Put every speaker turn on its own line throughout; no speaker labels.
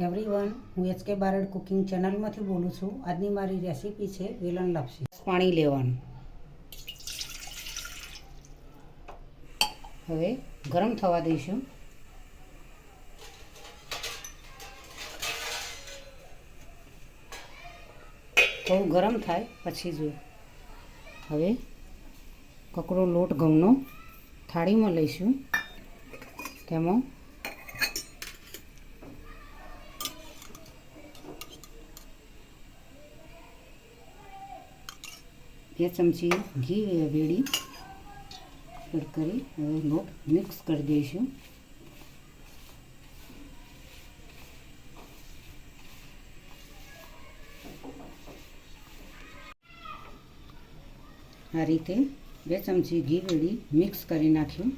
Everyone હું H K Barad cooking ચેનલમાંથી બોલું છું. આજની મારી રેસીપી છે વેલણ લાપસી. પાણી લેવાનું. હવે ગરમ થવા દઈશું. થોડું ગરમ થાય પછી જો હવે કકરો લોટ ઘઉંનો થાળીમાં લઈશું. તેમાં બે ચમચી ઘી વેડી એડ કરી હવે લોટ મિક્સ કરી દઈશું. આ રીતે બે ચમચી ઘી વેડી મિક્સ કરી નાખ્યું.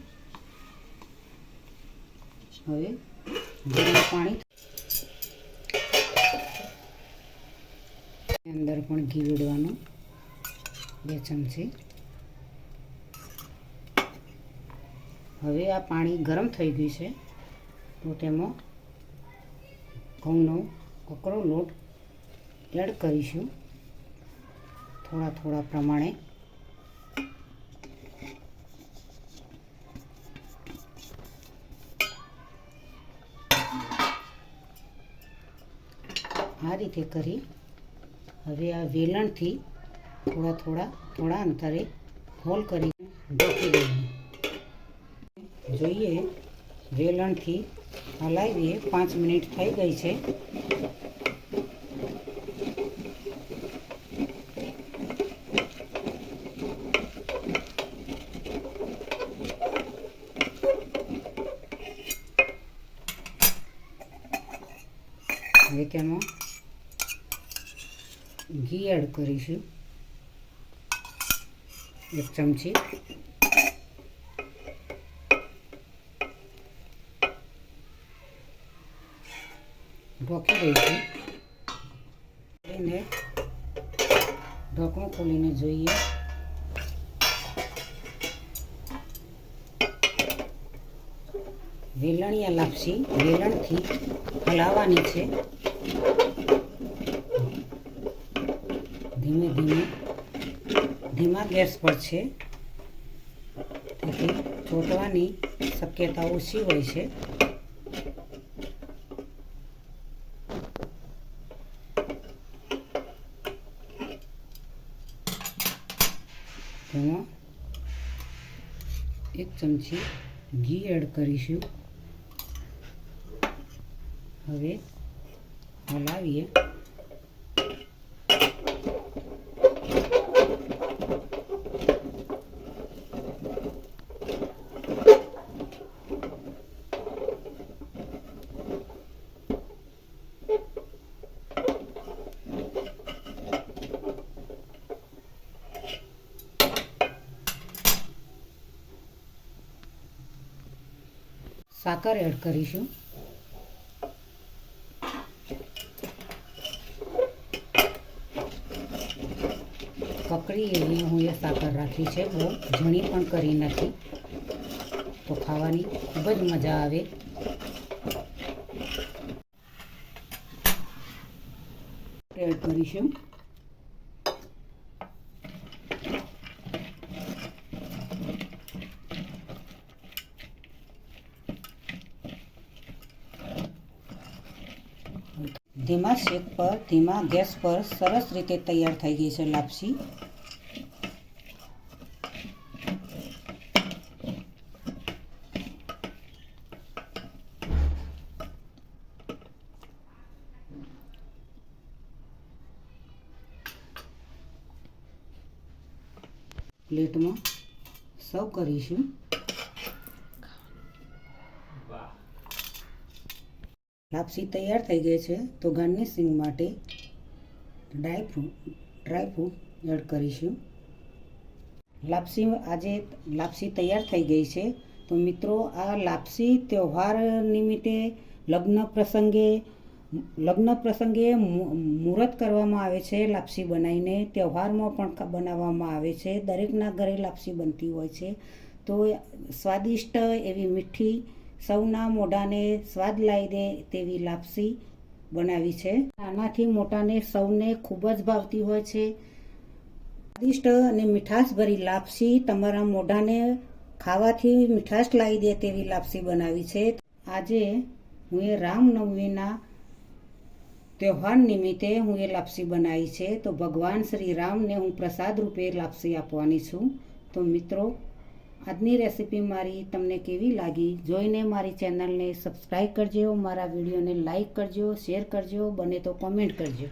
હવે ગરમ પાણી અંદર પણ ઘી વેડવાનું બે ચમચી. હવે આ પાણી ગરમ થઈ ગયું છે, તો તેમાં ઘઉંનો કકરો લોટ એડ કરીશું. થોડા થોડા પ્રમાણે. આ રીતે કરી. હવે આ વેલણથી થોડા થોડા થોડા અંતરે હોલ કરી ઢોકી દઈએ. જોઈએ, વેલણથી હલાવીએ. પાંચ મિનિટ થઈ ગઈ છે. હવે તેમાં ઘી એડ કરીશું. એક ચમચી ઢોકી દઈશું ખોલીને ઢોકણું ખોલીને જોઈએ વેલણિયા લાપસી વેલણથી હલાવવાની છે ધીમે ધીમે ધીમા ગેસ પર છે. તેથી ચોંટવાની શક્યતા ઓછી હોય છે. તેમાં એક ચમચી ઘી એડ કરીશું. હવે હલાવીએ. સાકર એડ કરીશું. કકડી એવી હું એ સાકર રાખી છે. બહુ ઝીણી પણ કરી નથી. તો ખાવાની ખૂબ જ મજા આવે. એડ કરીશું. ધીમા શેક પર, ધીમા ગેસ પર સરસ રીતે તૈયાર થઈ ગઈ છે લાપસી. પ્લેટમાં સર્વ કરીશું. લાપસી તૈયાર થઈ ગઈ છે, તો ગાર્નિશિંગ માટે dry fruit dry fruit add કરીશું. લાપસી આજે લાપસી તૈયાર થઈ ગઈ છે, તો મિત્રો આ લાપસી તહેવાર નિમિત્તે લગ્ન પ્રસંગે લગ્ન પ્રસંગે મુહૂર્ત કરવામાં આવે છે, લાપસી બનાવીને તહેવારમાં પણ બનાવવામાં આવે છે, દરેકના ઘરે લાપસી બનતી હોય છે. તો સ્વાદિષ્ટ એવી મીઠી સૌના મોઢાને સ્વાદ લાવી દે તેવી લાપસી બનાવી છે. નાનાથી મોટાને સૌને ખૂબ જ ભાવતી હોય છે. સ્વાદિષ્ટ અને મીઠાશભરી લાપસી તમારા મોઢાને ખાવાથી મીઠાશ લાવી દે તેવી લાપસી બનાવી છે. આજે હું એ રામનવમીના તહેવાર નિમિત્તે હું એ લાપસી બનાવી છે. તો ભગવાન શ્રી રામને હું પ્રસાદ રૂપે લાપસી આપવાની છું. તો મિત્રો આજની રેસીપી મારી તમને કેવી લાગી? જોઈને મારી ચેનલને સબસ્ક્રાઈબ કરજો, મારા વિડીયોને લાઈક કરજો શેર કરજો, બને તો કોમેન્ટ કરજો.